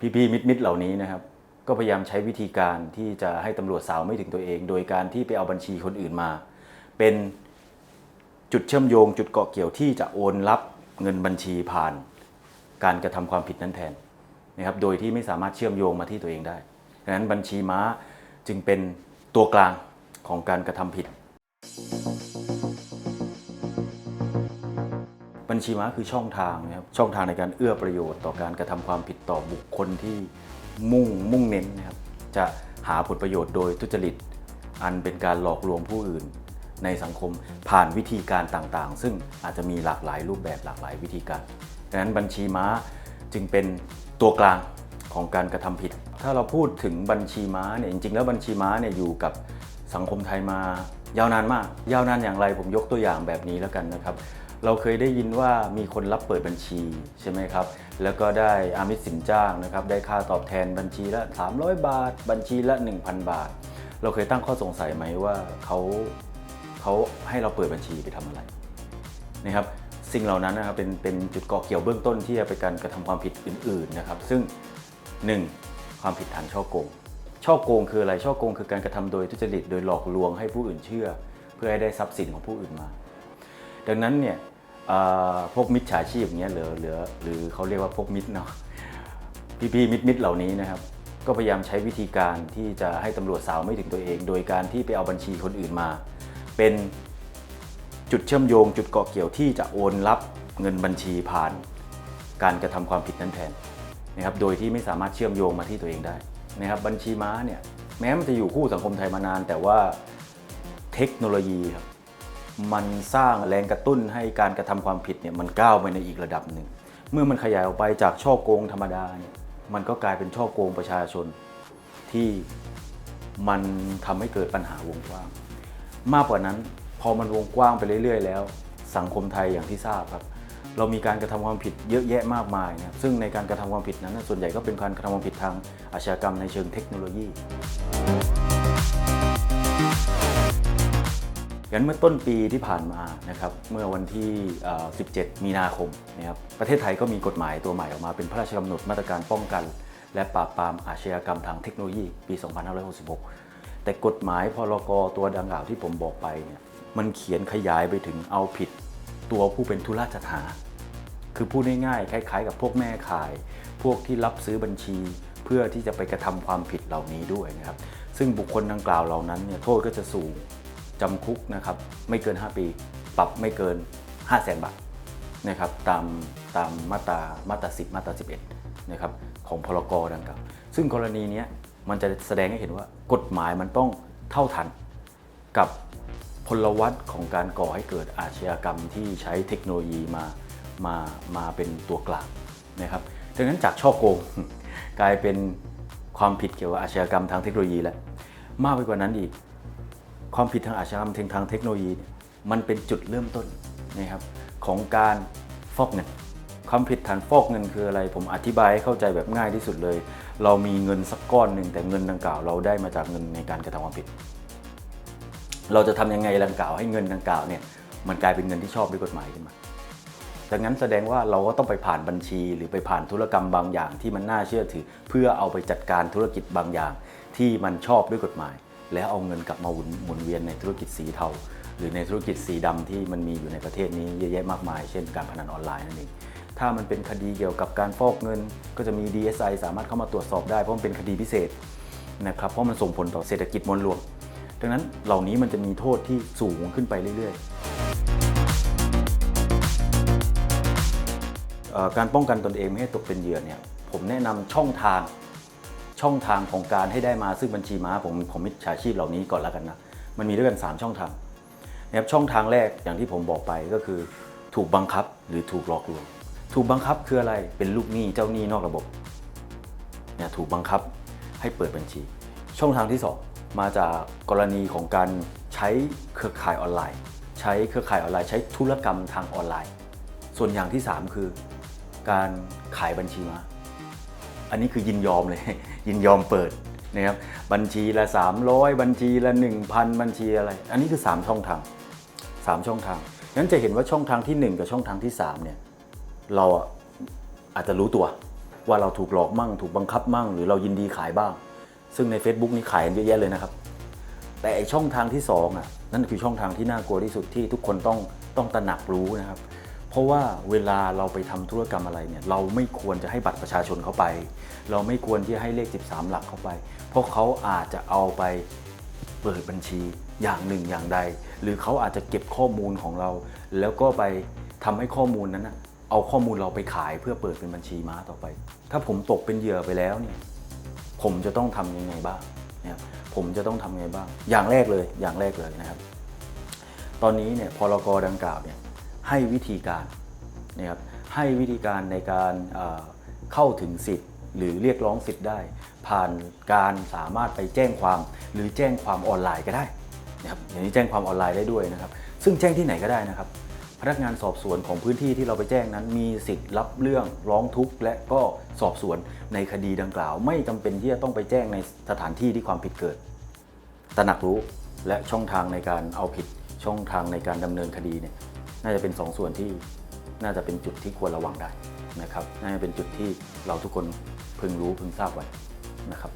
พี่ๆมิดๆเหล่านี้นะครับ ก็พยายามใช้วิธีการที่จะให้ตำรวจสาวไม่ถึงตัวเอง โดยการที่ไปเอาบัญชีคนอื่นมา เป็นจุดเชื่อมโยง จุดเกาะเกี่ยวที่จะโอนรับเงินบัญชีผ่าน การกระทำความผิดนั้นแทนนะครับโดยที่ไม่สามารถเชื่อมโยงมาที่ตัวเองได้ดังนั้นบัญชีม้าจึงเป็นตัวกลางของการกระทำผิด บัญชีม้าคือช่องทางนะครับช่องทางในการเอื้อประโยชน์ต่อการกระทำความผิดต่อบุคคลที่มุ่งมุ่งเน้นนะครับจะหาผลประโยชน์โดยทุจริต อันเป็นการหลอกลวงผู้อื่น ในสังคมผ่านวิธีการต่างๆ ซึ่งอาจจะมีหลากหลายรูปแบบหลากหลายวิธีการดังนั้นบัญชีม้าจึงเป็นตัวกลางของการกระทำผิด ถ้าเราพูดถึงบัญชีม้าเนี่ยจริงๆ แล้วบัญชีม้าเนี่ยอยู่กับสังคมไทยมายาวนานมาก ยาวนานอย่างไรผมยกตัวอย่างแบบนี้แล้วกันนะครับ เราเคยได้ยินว่ามีคนรับเปิดบัญชีใช่ไหมครับ แล้วก็ได้อามิสสินจ้างนะครับ ได้ค่าตอบแทนบัญชีละ 300 บาท บัญชีละ 1,000 บาท เราเคยตั้งข้อสงสัยไหมว่าเขาเขาให้เราเปิดบัญชีไปทำอะไรนะครับสิ่งเหล่านั้นนะครับเป็นเป็นจุดกาะเกี่ยวเบื้องต้นที่จะไปการกระทำความผิดอื่นๆนะครับ ซึ่ง 1. ความผิดฐานช่อโกงช่อโกงคืออะไรช่อโกงคือการกระทำโดยทุจริตโดยหลอกลวงให้ผู้อื่นเชื่อ เพื่อให้ได้ทรัพย์สินของผู้อื่นมา ดังนั้นเนี่ย พวกมิจฉาชีพอย่างเงี้ยเหลือเหลือหรือเขาเรียกว่าพวกมิตรเนาะพี่ๆมิตรมิตรเหล่านี้นะครับ ก็พยายามใช้วิธีการที่จะให้ตำรวจสาวไม่ถึงตัวเอง โดยการที่ไปเอาบัญชีคนอื่นมา เป็นจุดเชื่อมโยงจุดเกาะเกี่ยวที่จะโอนรับเงินบัญชีผ่าน การกระทำความผิดนั้นแทนนะครับโดยที่ไม่สามารถเชื่อมโยงมาที่ตัวเองได้นะครับบัญชีม้าเนี่ยแม้มันจะอยู่คู่สังคมไทยมานาน แต่ว่าเทคโนโลยีครับ มันสร้างแรงกระตุ้นให้การกระทำความผิดเนี่ยมันก้าวไปในอีกระดับหนึ่ง เมื่อมันขยายออกไปจากช่อโกงธรรมดาเนี่ยมันก็กลายเป็นช่อโกงประชาชน ที่มันทำให้เกิดปัญหาวงกว้าง มากกว่านั้นพอมันวงกว้างไปเรื่อย ๆ แล้ว สังคมไทยอย่างที่ทราบครับเรามีการกระทำความผิดเยอะแยะมากมายนะครับซึ่งในการกระทำความผิดนั้น ส่วนใหญ่ก็เป็นการกระทำความผิดทางอาชญากรรมในเชิงเทคโนโลยี งั้นเมื่อต้นปีที่ผ่านมานะครับเมื่อวันที่ 17 มีนาคมนะครับประเทศไทยก็มีกฎหมายตัวใหม่ออกมาเป็นพระราชกำหนดมาตรการป้องกัน และปราบปรามอาชญากรรมทางเทคโนโลยีปี 2566 แต่กฎหมายพรกตัวดังกล่าวที่ผมบอกไปเนี่ยมันเขียนขยายไปถึงเอาผิดตัวผู้เป็นธุระจัดหา คือพูดง่ายๆคล้ายๆ กับพวกแม่ขาย พวกที่รับซื้อบัญชี เพื่อที่จะไปกระทำความผิดเหล่านี้ด้วยนะครับซึ่งบุคคลดังกล่าวเหล่านั้นเนี่ยโทษก็จะสูง จำคุกนะครับไม่เกิน 5 ปี ปรับไม่เกิน 5 0 0แสนบาทนะครับตามตามมาตรามาตรา10 มาตรา 11นะครับของพรกดังกล่าวซึ่งกรณีนี้มันจะแสดงให้เห็นว่ากฎหมายมันต้องเท่าทันกับพลวัตของการก่อให้เกิดอาชญากรรมที่ใช้เทคโนโลยีมามามาเป็นตัวกลางนะครับดังนั้นจากช่อโกงกลายเป็นความผิดเกี่ยวกับอาชญากรรมทางเทคโนโลยีแล้วมากไปกว่านั้นอีก ความผิดทางอาชญากรรมทางเทคโนโลยีเนี่ยมันเป็นจุดเริ่มต้นนะครับของการฟอกเงิน ความผิดฐานฟอกเงินคืออะไร ผมอธิบายให้เข้าใจแบบง่ายที่สุดเลย เรามีเงินสักก้อนหนึ่งแต่เงินดังกล่าว เราได้มาจากเงินในการกระทำความผิด เราจะทำยังไงดังกล่าวให้เงินดังกล่าวเนี่ยมันกลายเป็นเงินที่ชอบด้วยกฎหมายขึ้นมาดังนั้นแสดงว่าเราก็ต้องไปผ่านบัญชี หรือไปผ่านธุรกรรมบางอย่างที่มันน่าเชื่อถือ เพื่อเอาไปจัดการธุรกิจบางอย่างที่มันชอบด้วยกฎหมาย แล้วเอาเงินกลับมาหมุนหมุนเวียนในธุรกิจสีเทา หรือในธุรกิจสีดำที่มันมีอยู่ในประเทศนี้เยอะแยะมากมาย เช่นการพนันออนไลน์นั่นเองถ้ามันเป็นคดีเกี่ยวกับการฟอกเงิน ก็จะมี DSI สามารถเข้ามาตรวจสอบได้เพราะมันเป็นคดีพิเศษนะครับเพราะมันส่งผลต่อเศรษฐกิจมวลรวม ดังนั้นเหล่านี้มันจะมีโทษที่สูงขึ้นไปเรื่อยๆการป้องกันตนเองไม่ให้ตกเป็นเหยื่อเนี่ยผมแนะนำช่องทาง ช่องทางของการให้ได้มาซึ่งบัญชีม้าผมผมมิจฉาชีพเหล่านี้ก่อนแล้วกันนะ มันมีด้วยกัน 3 ช่องทางนะครับช่องทางแรกอย่างที่ผมบอกไปก็คือ ถูกบังคับหรือถูกหลอกลวง ถูกบังคับคืออะไรเป็นลูกหนี้เจ้าหนี้นอกระบบเนี่ยถูกบังคับให้เปิดบัญชี ช่องทางที่ 2 มาจากกรณีของการใช้เครือข่ายออนไลน์ ใช้เครือข่ายออนไลน์ ใช้ธุรกรรมทางออนไลน์ ส่วนอย่างที่ 3 คือ การขายบัญชีมา อันนี้คือยินยอมเลย ยินยอมเปิดนะครับบัญชีละ 300 บัญชีละ 1,000 บัญชีอะไร อันนี้คือ 3 ช่องทาง 3 ช่องทางงั้นจะเห็นว่าช่องทางที่ 1 กับช่องทางที่3เนี่ยเราอาจจะรู้ตัวว่าเราถูกหลอกมั่ง ถูกบังคับมั่ง หรือเรายินดีขายบ้าง ซึ่งใน Facebook นี่ขายเยอะแยะเลยนะครับ แต่ไอช่องทางที่สองอะนั่นคือช่องทางที่น่ากลัวที่สุดที่ทุกคนต้องต้องตระหนักรู้นะครับ เพราะว่าเวลาเราไปทำธุรกรรมอะไรเนี่ยเราไม่ควรจะให้บัตรประชาชนเข้าไป เราไม่ควรที่จะให้เลข 13 หลักเข้าไป เพราะเขาอาจจะเอาไปเปิดบัญชีอย่างหนึ่งอย่างใด หรือเขาอาจจะเก็บข้อมูลของเรา แล้วก็ไปทำให้ข้อมูลนั้นนะเอาข้อมูลเราไปขายเพื่อเปิดเป็นบัญชีม้าต่อไป ถ้าผมตกเป็นเหยื่อไปแล้วเนี่ยผมจะต้องทำยังไงบ้างนะครับผมจะต้องทำยังไงบ้าง อย่างแรกเลย อย่างแรกเลยนะครับ ตอนนี้เนี่ยพรกดังกล่าวเนี่ย ให้วิธีการนะครับให้วิธีการในการเอ่อเข้าถึงสิทธิ์ หรือเรียกร้องสิทธิ์ได้ ผ่านการสามารถไปแจ้งความหรือแจ้งความออนไลน์ก็ได้นะครับอย่างนี้แจ้งความออนไลน์ได้ด้วยนะครับ ซึ่งแจ้งที่ไหนก็ได้นะครับ พนักงานสอบสวนของพื้นที่ที่เราไปแจ้งนั้นมีสิทธิ์รับเรื่องร้องทุกข์ และก็สอบสวนในคดีดังกล่าว ไม่จำเป็นที่จะต้องไปแจ้งในสถานที่ที่ความผิดเกิดตระหนักรู้และช่องทางในการเอาผิดช่องทางในการดำเนินคดีเนี่ย น่าจะเป็นสองส่วนที่น่าจะเป็นจุดที่ควรระวังได้นะครับ น่าจะเป็นจุดที่เราทุกคนพึงรู้พึงทราบไว้นะครับ